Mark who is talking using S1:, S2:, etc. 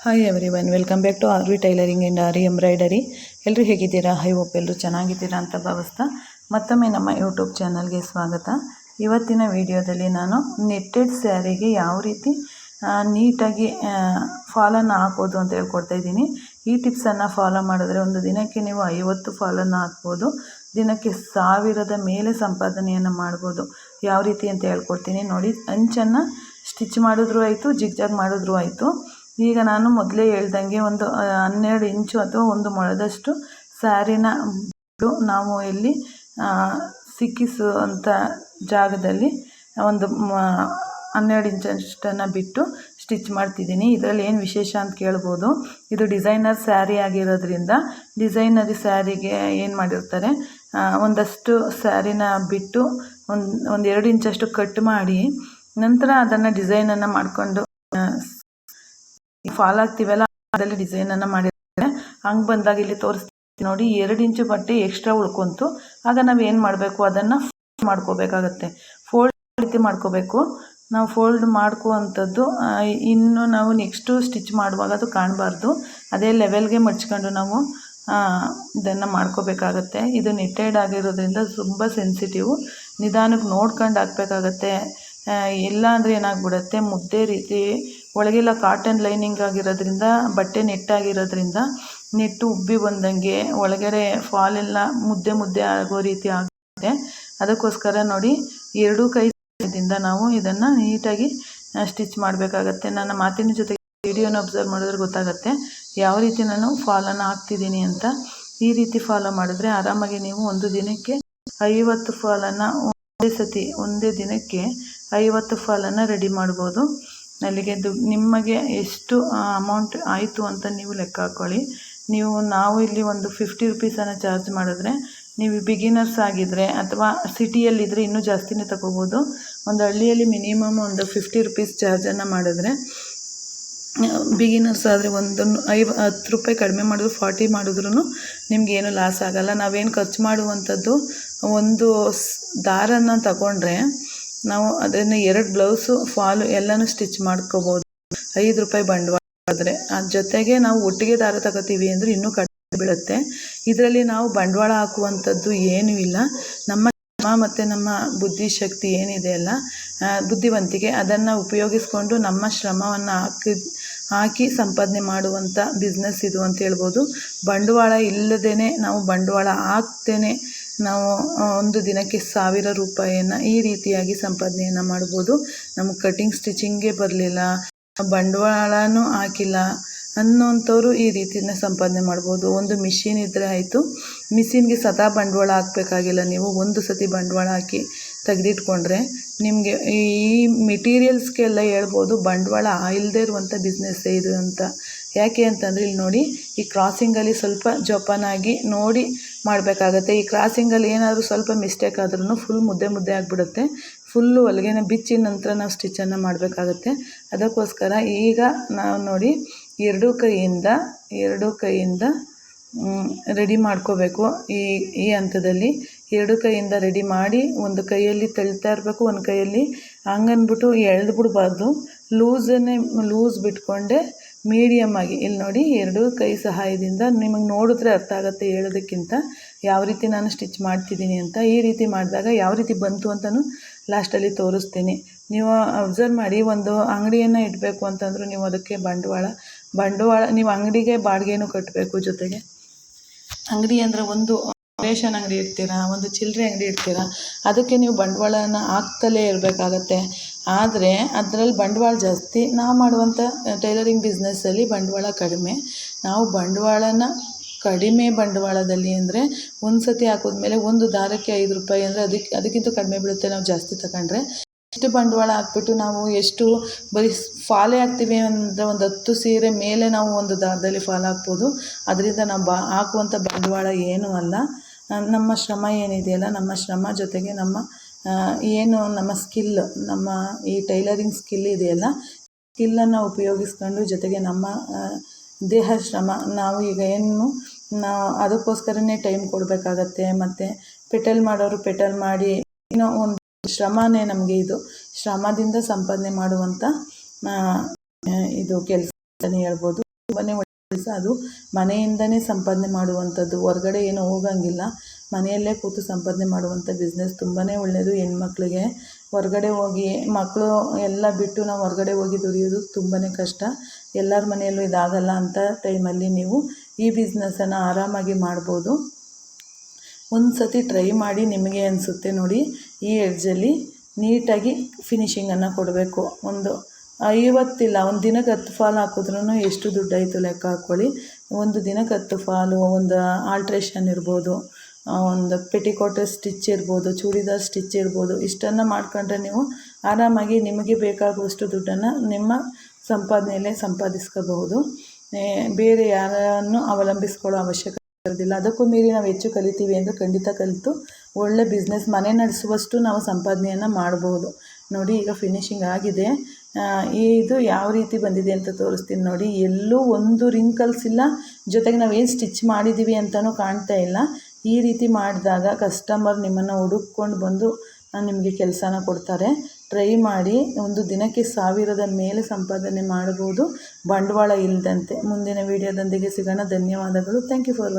S1: Hi everyone welcome back to R V tailoring and aari embroidery ಎಲ್ಲರೂ ಹೇಗಿದ್ದೀರಾ? High hope ಎಲ್ಲರೂ ಚೆನ್ನಾಗಿದ್ದೀರಾ ಅಂತ ಭಾವಿಸ್ತಾ ಮತ್ತೊಮ್ಮೆ ನಮ್ಮ ಯೂಟ್ಯೂಬ್ ಚಾನಲ್ಗೆ ಸ್ವಾಗತ. ಇವತ್ತಿನ ವಿಡಿಯೋದಲ್ಲಿ ನಾನು ನೆಟ್ಟೆಡ್ ಸ್ಯಾರಿಗೆ ಯಾವ ರೀತಿ ನೀಟಾಗಿ ಫಾಲನ್ನು ಹಾಕೋದು ಅಂತ ಹೇಳ್ಕೊಡ್ತಾ ಇದ್ದೀನಿ. ಈ ಟಿಪ್ಸನ್ನು ಫಾಲೋ ಮಾಡಿದ್ರೆ ಒಂದು ದಿನಕ್ಕೆ ನೀವು ಐವತ್ತು ಫಾಲನ್ನು ಹಾಕ್ಬೋದು. ದಿನಕ್ಕೆ ಸಾವಿರದ ಮೇಲೆ ಸಂಪಾದನೆಯನ್ನು ಮಾಡ್ಬೋದು. ಯಾವ ರೀತಿ ಅಂತ ಹೇಳ್ಕೊಡ್ತೀನಿ. ನೋಡಿ, ಅಂಚನ್ನು ಸ್ಟಿಚ್ ಮಾಡಿದ್ರೂ ಆಯಿತು, ಜಿಗ್ಜಾಗ್ ಮಾಡಿದ್ರೂ ಆಯಿತು. ಈಗ ನಾನು ಮೊದಲೇ ಹೇಳ್ದಂಗೆ ಒಂದು ಹನ್ನೆರಡು ಇಂಚು ಅಥವಾ ಒಂದು ಮೊಳದಷ್ಟು ಸ್ಯಾರಿನ ನಾವು ಇಲ್ಲಿ ಸಿಕ್ಕಿಸುವಂಥ ಜಾಗದಲ್ಲಿ ಒಂದು ಹನ್ನೆರಡು ಇಂಚಷ್ಟನ್ನು ಬಿಟ್ಟು ಸ್ಟಿಚ್ ಮಾಡ್ತಿದ್ದೀನಿ. ಇದರಲ್ಲಿ ಏನು ವಿಶೇಷ ಅಂತ ಕೇಳ್ಬೋದು. ಇದು ಡಿಸೈನರ್ ಸ್ಯಾರಿ ಆಗಿರೋದ್ರಿಂದ ಡಿಸೈನರಿ ಸ್ಯಾರಿಗೆ ಏನು ಮಾಡಿರ್ತಾರೆ ಒಂದಷ್ಟು ಸ್ಯಾರಿನ ಬಿಟ್ಟು ಒಂದು ಒಂದು ಎರಡು ಇಂಚಷ್ಟು ಕಟ್ ಮಾಡಿ ನಂತರ ಅದನ್ನು ಡಿಸೈನನ್ನು ಮಾಡಿಕೊಂಡು ಫಾಲ್ ಆಗ್ತೀವಲ್ಲ ಅದರಲ್ಲಿ ಡಿಸೈನನ್ನು ಮಾಡಿರ್ತಾರೆ. ಹಂಗೆ ಬಂದಾಗ ಇಲ್ಲಿ ತೋರಿಸ್ತೀವಿ ನೋಡಿ, ಎರಡು ಇಂಚು ಬಟ್ಟೆ ಎಕ್ಸ್ಟ್ರಾ ಉಳ್ಕೊಂತು. ಆಗ ನಾವು ಏನು ಮಾಡಬೇಕು? ಅದನ್ನು ಮಾಡ್ಕೋಬೇಕಾಗತ್ತೆ. ಫೋಲ್ಡ್ ರೀತಿ ಮಾಡ್ಕೋಬೇಕು. ನಾವು ಫೋಲ್ಡ್ ಮಾಡ್ಕೋವಂಥದ್ದು ಇನ್ನು ನಾವು ನೆಕ್ಸ್ಟು ಸ್ಟಿಚ್ ಮಾಡುವಾಗ ಅದು ಕಾಣಬಾರ್ದು. ಅದೇ ಲೆವೆಲ್ಗೆ ಮಡ್ಚ್ಕೊಂಡು ನಾವು ಇದನ್ನು ಮಾಡ್ಕೋಬೇಕಾಗತ್ತೆ. ಇದು ನೆಟ್ಟೆಡ್ ಆಗಿರೋದ್ರಿಂದ ತುಂಬ ಸೆನ್ಸಿಟಿವ್ ನಿಧಾನಕ್ಕೆ ನೋಡ್ಕೊಂಡು ಹಾಕ್ಬೇಕಾಗತ್ತೆ. ಇಲ್ಲ ಅಂದರೆ ಏನಾಗ್ಬಿಡುತ್ತೆ? ಮುದ್ದೆ ರೀತಿ ಒಳಗೆಲ್ಲ ಕಾಟನ್ ಲೈನಿಂಗ್ ಆಗಿರೋದ್ರಿಂದ, ಬಟ್ಟೆ ನೆಟ್ಟಾಗಿರೋದ್ರಿಂದ ನೆಟ್ಟು ಉಬ್ಬಿ ಬಂದಂಗೆ ಒಳಗಡೆ ಫಾಲ್ ಎಲ್ಲ ಮುದ್ದೆ ಮುದ್ದೆ ಆಗೋ ರೀತಿ ಆಗುತ್ತೆ. ಅದಕ್ಕೋಸ್ಕರ ನೋಡಿ, ಎರಡೂ ಕೈ ಸಹಾಯದಿಂದ ನಾವು ಇದನ್ನು ನೀಟಾಗಿ ಸ್ಟಿಚ್ ಮಾಡಬೇಕಾಗತ್ತೆ. ನನ್ನ ಮಾತಿನ ಜೊತೆಗೆ ವಿಡಿಯೋನ ಅಬ್ಸರ್ವ್ ಮಾಡಿದ್ರೆ ಗೊತ್ತಾಗುತ್ತೆ ಯಾವ ರೀತಿ ನಾನು ಫಾಲನ್ನು ಹಾಕ್ತಿದ್ದೀನಿ ಅಂತ. ಈ ರೀತಿ ಫಾಲೋ ಮಾಡಿದ್ರೆ ಆರಾಮಾಗಿ ನೀವು ಒಂದು ದಿನಕ್ಕೆ ಐವತ್ತು ಫಾಲನ್ನು ಒಂದೇ ಸತಿ, ಒಂದೇ ದಿನಕ್ಕೆ ಐವತ್ತು ಫಾಲನ್ನು ರೆಡಿ ಮಾಡ್ಬೋದು. ಅಲ್ಲಿಗೆ ದುಡ್ಡು ನಿಮಗೆ ಎಷ್ಟು ಅಮೌಂಟ್ ಆಯಿತು ಅಂತ ನೀವು ಲೆಕ್ಕ ಹಾಕ್ಕೊಳ್ಳಿ ನೀವು, ನಾವು ಇಲ್ಲಿ ಒಂದು ಫಿಫ್ಟಿ ರುಪೀಸನ್ನು ಚಾರ್ಜ್ ಮಾಡಿದ್ರೆ, ನೀವು ಬಿಗಿನರ್ಸ್ ಆಗಿದ್ದರೆ ಅಥವಾ ಸಿಟಿಯಲ್ಲಿದ್ದರೆ ಇನ್ನೂ ಜಾಸ್ತಿನೇ ತಗೋಬೋದು. ಒಂದು ಹಳ್ಳಿಯಲ್ಲಿ ಮಿನಿಮಮ್ ಒಂದು ಫಿಫ್ಟಿ ರುಪೀಸ್ ಚಾರ್ಜನ್ನು ಮಾಡಿದ್ರೆ ಬಿಗಿನರ್ಸ್ ಆದರೆ ಒಂದು ಐವ, ಹತ್ತು ರೂಪಾಯಿ ಕಡಿಮೆ ಮಾಡಿದ್ರು ಫಾರ್ಟಿ ಮಾಡಿದ್ರೂ ನಿಮಗೇನು ಲಾಸ್ ಆಗೋಲ್ಲ. ನಾವೇನು ಖರ್ಚು ಮಾಡುವಂಥದ್ದು, ಒಂದು ಸ್ ತಗೊಂಡ್ರೆ ನಾವು ಅದನ್ನು ಎರಡು ಬ್ಲೌಸು, ಫಾಲು ಎಲ್ಲನೂ ಸ್ಟಿಚ್ ಮಾಡ್ಕೋಬೋದು. ಐದು ರೂಪಾಯಿ ಬಂಡವಾಳ ಆದರೆ. ಅದ್ರ ಜೊತೆಗೆ ನಾವು ಒಟ್ಟಿಗೆ ದಾರ ತಗೋತೀವಿ ಅಂದರೆ ಇನ್ನೂ ಕಡಿಮೆ ಬೀಳುತ್ತೆ. ಇದರಲ್ಲಿ ನಾವು ಬಂಡವಾಳ ಹಾಕುವಂಥದ್ದು ಏನೂ ಇಲ್ಲ. ನಮ್ಮ ಮತ್ತು ನಮ್ಮ ಬುದ್ಧಿಶಕ್ತಿ ಏನಿದೆ ಅಲ್ಲ ಬುದ್ಧಿವಂತಿಕೆ ಅದನ್ನು ಉಪಯೋಗಿಸ್ಕೊಂಡು ನಮ್ಮ ಶ್ರಮವನ್ನು ಹಾಕಿ ಹಾಕಿ ಸಂಪಾದನೆ ಮಾಡುವಂಥ ಬಿಸ್ನೆಸ್ ಇದು ಅಂತ ಹೇಳ್ಬೋದು. ಬಂಡವಾಳ ಇಲ್ಲದೇ ನಾವು ಬಂಡವಾಳ ಹಾಕ್ತೇನೆ ನಾವು ಒಂದು ದಿನಕ್ಕೆ ಸಾವಿರ ರೂಪಾಯಿಯನ್ನು ಈ ರೀತಿಯಾಗಿ ಸಂಪಾದನೆಯನ್ನು ಮಾಡ್ಬೋದು. ನಮಗೆ ಕಟಿಂಗ್ ಸ್ಟಿಚಿಂಗೇ ಬರಲಿಲ್ಲ, ಬಂಡವಾಳನೂ ಹಾಕಿಲ್ಲ ಅನ್ನೋಂಥವ್ರು ಈ ರೀತಿನ ಸಂಪಾದನೆ ಮಾಡ್ಬೋದು. ಒಂದು ಮಿಷಿನ್ ಇದ್ದರೆ ಆಯಿತು ಮಿಷಿನ್ಗೆ ಸದಾ ಬಂಡವಾಳ ಹಾಕಬೇಕಾಗಿಲ್ಲ. ನೀವು ಒಂದು ಸತಿ ಬಂಡವಾಳ ಹಾಕಿ ತೆಗೆದಿಟ್ಕೊಂಡ್ರೆ ನಿಮಗೆ ಈ ಮೆಟೀರಿಯಲ್ಸ್ಗೆಲ್ಲ ಹೇಳ್ಬೋದು, ಬಂಡವಾಳ ಇಲ್ಲದೆ ಇರುವಂಥ ಬಿಸ್ನೆಸ್ಸೇ ಇದು ಅಂತ. ಯಾಕೆ ಅಂತಂದರೆ, ಇಲ್ಲಿ ನೋಡಿ, ಈ ಕ್ರಾಸಿಂಗಲ್ಲಿ ಸ್ವಲ್ಪ ಜೋಪಾನಾಗಿ ನೋಡಿ ಮಾಡಬೇಕಾಗತ್ತೆ. ಈ ಕ್ರಾಸಿಂಗಲ್ಲಿ ಏನಾದರೂ ಸ್ವಲ್ಪ ಮಿಸ್ಟೇಕ್ ಆದ್ರೂ ಫುಲ್ ಮುದ್ದೆ ಮುದ್ದೆ ಆಗಿಬಿಡುತ್ತೆ. ಫುಲ್ಲು ಹೊಲಿಗೆನ ಬಿಚ್ಚಿ ನಂತರ ನಾವು ಸ್ಟಿಚ್ಚನ್ನು ಮಾಡಬೇಕಾಗತ್ತೆ. ಅದಕ್ಕೋಸ್ಕರ ಈಗ ನಾವು ನೋಡಿ ಎರಡೂ ಕೈಯಿಂದ ಎರಡೂ ಕೈಯಿಂದ ರೆಡಿ ಮಾಡ್ಕೋಬೇಕು. ಈ ಈ ಹಂತದಲ್ಲಿ ಎರಡು ಕೈಯಿಂದ ರೆಡಿ ಮಾಡಿ ಒಂದು ಕೈಯಲ್ಲಿ ತಳ್ತಾ ಇರಬೇಕು, ಒಂದು ಕೈಯಲ್ಲಿ ಹಂಗನ್ಬಿಟ್ಟು ಎಳೆದು ಬಿಡಬಾರ್ದು ಲೂಸನ್ನೇ ಲೂಸ್ ಬಿಟ್ಕೊಂಡೆ ಮೀಡಿಯಮ್ ಆಗಿ. ಇಲ್ಲಿ ನೋಡಿ, ಎರಡು ಕೈ ಸಹಾಯದಿಂದ ನಿಮಗೆ ನೋಡಿದ್ರೆ ಅರ್ಥ ಆಗುತ್ತೆ ಹೇಳೋದಕ್ಕಿಂತ ಯಾವ ರೀತಿ ನಾನು ಸ್ಟಿಚ್ ಮಾಡ್ತಿದ್ದೀನಿ ಅಂತ ಈ ರೀತಿ ಮಾಡಿದಾಗ ಯಾವ ರೀತಿ ಬಂತು ಅಂತಲೂ ಲಾಸ್ಟಲ್ಲಿ ತೋರಿಸ್ತೀನಿ. ನೀವು ಅಬ್ಸರ್ವ್ ಮಾಡಿ, ಒಂದು ಅಂಗಡಿಯನ್ನು ಇಡಬೇಕು ಅಂತಂದರೂ ನೀವು ಅದಕ್ಕೆ ಬಂಡವಾಳ ಬಂಡವಾಳ, ನೀವು ಅಂಗಡಿಗೆ ಬಾಡಿಗೆನೂ ಕಟ್ಟಬೇಕು ಜೊತೆಗೆ. ಅಂಗಡಿ ಅಂದರೆ ಒಂದು ರೇಷನ್ ಅಂಗಡಿ ಇಡ್ತೀರಾ, ಒಂದು ಚಿಲ್ಲರೆ ಅಂಗಡಿ ಇಡ್ತೀರಾ, ಅದಕ್ಕೆ ನೀವು ಬಂಡವಾಳನ ಹಾಕ್ತಲೇ ಇರಬೇಕಾಗತ್ತೆ. ಆದರೆ ಅದರಲ್ಲಿ ಬಂಡವಾಳ ಜಾಸ್ತಿ. ನಾವು ಮಾಡುವಂಥ ಟೈಲರಿಂಗ್ ಬಿಸ್ನೆಸ್ಸಲ್ಲಿ ಬಂಡವಾಳ ಕಡಿಮೆ. ನಾವು ಬಂಡವಾಳನ ಕಡಿಮೆ ಬಂಡವಾಳದಲ್ಲಿ ಅಂದರೆ ಒಂದು ಸತಿ ಹಾಕಿದ್ಮೇಲೆ ಒಂದು ದಾರಕ್ಕೆ ಐದು ರೂಪಾಯಿ ಅಂದರೆ ಅದಕ್ಕೆ ಅದಕ್ಕಿಂತ ಕಡಿಮೆ ಬೀಳುತ್ತೆ ನಾವು ಜಾಸ್ತಿ ತಗೊಂಡ್ರೆ. ಎಷ್ಟು ಬಂಡವಾಳ ಹಾಕ್ಬಿಟ್ಟು ನಾವು ಎಷ್ಟು ಬರೀ ಫಾಲೆ ಹಾಕ್ತೀವಿ ಅಂದರೆ ಒಂದು ಹತ್ತು ಸೀರೆ ಮೇಲೆ ನಾವು ಒಂದು ದಾರದಲ್ಲಿ ಫಾಲ್ ಹಾಕ್ಬೋದು. ಅದರಿಂದ ನಾವು ಬಾ ಹಾಕುವಂಥ ಬಂಡವಾಳ ಏನೂ ಅಲ್ಲ. ನಮ್ಮ ಶ್ರಮ ಏನಿದೆಯಲ್ಲ, ನಮ್ಮ ಶ್ರಮ ಜೊತೆಗೆ ನಮ್ಮ ಏನು ನಮ್ಮ ಸ್ಕಿಲ್, ನಮ್ಮ ಈ ಟೈಲರಿಂಗ್ ಸ್ಕಿಲ್ ಇದೆಯಲ್ಲ, ಸ್ಕಿಲ್ಲನ್ನು ಉಪಯೋಗಿಸ್ಕೊಂಡು ಜೊತೆಗೆ ನಮ್ಮ ದೇಹ ಶ್ರಮ, ನಾವು ಈಗ ಏನು ನಾವು ಅದಕ್ಕೋಸ್ಕರನೇ ಟೈಮ್ ಕೊಡಬೇಕಾಗತ್ತೆ, ಮತ್ತು ಪೆಟಲ್ ಮಾಡೋರು ಪೆಟಲ್ ಮಾಡಿ, ಏನೋ ಒಂದು ಶ್ರಮನೇ ನಮಗೆ ಇದು, ಶ್ರಮದಿಂದ ಸಂಪಾದನೆ ಮಾಡುವಂಥ ಇದು ಕೆಲಸ ಅಂತಲೇ ಹೇಳ್ಬೋದು. ತುಂಬಾ ಕೆಲಸ ಅದು, ಮನೆಯಿಂದನೇ ಸಂಪಾದನೆ ಮಾಡುವಂಥದ್ದು, ಹೊರಗಡೆ ಏನೂ ಹೋಗಂಗಿಲ್ಲ. ಮನೆಯಲ್ಲೇ ಕೂತು ಸಂಪಾದನೆ ಮಾಡುವಂಥ ಬಿಸ್ನೆಸ್ ತುಂಬಾ ಒಳ್ಳೆಯದು ಹೆಣ್ಮಕ್ಳಿಗೆ ಹೊರ್ಗಡೆ ಹೋಗಿ, ಮಕ್ಕಳು ಎಲ್ಲ ಬಿಟ್ಟು ನಾವು ಹೊರ್ಗಡೆ ಹೋಗಿ ದುಡಿಯೋದು ತುಂಬಾ ಕಷ್ಟ. ಎಲ್ಲರ ಮನೆಯಲ್ಲೂ ಇದಾಗಲ್ಲ ಅಂತ ಟೈಮಲ್ಲಿ ನೀವು ಈ ಬಿಸ್ನೆಸ್ಸನ್ನು ಆರಾಮಾಗಿ ಮಾಡ್ಬೋದು. ಒಂದು ಸತಿ ಟ್ರೈ ಮಾಡಿ ನಿಮಗೆ ಅನಿಸುತ್ತೆ ನೋಡಿ, ಈ ಎಡ್ಜಲ್ಲಿ ನೀಟಾಗಿ ಫಿನಿಷಿಂಗನ್ನು ಕೊಡಬೇಕು. ಒಂದು ಐವತ್ತಿಲ್ಲ, ಒಂದು ದಿನಕ್ಕೆ ಹತ್ತು ಫಾಲ್ ಹಾಕಿದ್ರೂ ಎಷ್ಟು ದುಡ್ಡಾಯಿತು ಲೆಕ್ಕ ಹಾಕ್ಕೊಳ್ಳಿ ಒಂದು ದಿನಕ್ಕೆ ಹತ್ತು ಫಾಲು ಒಂದು ಆಲ್ಟ್ರೇಷನ್ ಇರ್ಬೋದು. ಒಂದು ಪೆಟಿಕೋಟ್ ಸ್ಟಿಚ್ ಇರ್ಬೋದು, ಚೂಡಿದಾರ್ ಸ್ಟಿಚ್ ಇರ್ಬೋದು, ಇಷ್ಟನ್ನು ಮಾಡ್ಕೊಂಡ್ರೆ ನೀವು ಆರಾಮಾಗಿ ನಿಮಗೆ ಬೇಕಾಗುವಷ್ಟು ದುಡ್ಡನ್ನು ನಿಮ್ಮ ಸಂಪಾದನೆಯಲ್ಲೇ ಸಂಪಾದಿಸ್ಕೋಬಹುದು. ಬೇರೆ ಯಾರನ್ನು ಅವಲಂಬಿಸ್ಕೊಳ್ಳೋ ಅವಶ್ಯಕತೆ ಇರೋದಿಲ್ಲ. ಅದಕ್ಕೂ ಮೀರಿ ನಾವು ಹೆಚ್ಚು ಕಲಿತೀವಿ ಅಂದರೆ ಖಂಡಿತ ಕಲಿತು ಒಳ್ಳೆ ಬಿಸ್ನೆಸ್ ಮನೆ ನಡೆಸುವಷ್ಟು ನಾವು ಸಂಪಾದನೆಯನ್ನು ಮಾಡಬಹುದು ನೋಡಿ, ಈಗ ಫಿನಿಶಿಂಗ್ ಆಗಿದೆ. ಇದು ಯಾವ ರೀತಿ ಬಂದಿದೆ ಅಂತ ತೋರಿಸ್ತೀನಿ ನೋಡಿ. ಎಲ್ಲೂ ಒಂದು ರಿಂಕಲ್ಸ್ ಇಲ್ಲ. ಜೊತೆಗೆ ನಾವೇನು ಸ್ಟಿಚ್ ಮಾಡಿದ್ದೀವಿ ಅಂತಲೂ ಕಾಣ್ತಾ ಇಲ್ಲ. ಈ ರೀತಿ ಮಾಡಿದಾಗ ಕಸ್ಟಮರ್ ನಿಮ್ಮನ್ನು ಹುಡುಕ್ಕೊಂಡು ಬಂದು ನಿಮಗೆ ಕೆಲಸನ ಕೊಡ್ತಾರೆ. ಟ್ರೈ ಮಾಡಿ ಒಂದು ದಿನಕ್ಕೆ ಸಾವಿರದ ಮೇಲೆ ಸಂಪಾದನೆ ಮಾಡಬಹುದು. ಬಂಡವಾಳ ಇಲ್ಲದಂತೆ ಮುಂದಿನ ವೀಡಿಯೋದೊಂದಿಗೆ ಸಿಗೋಣ. ಧನ್ಯವಾದಗಳು. Thank you for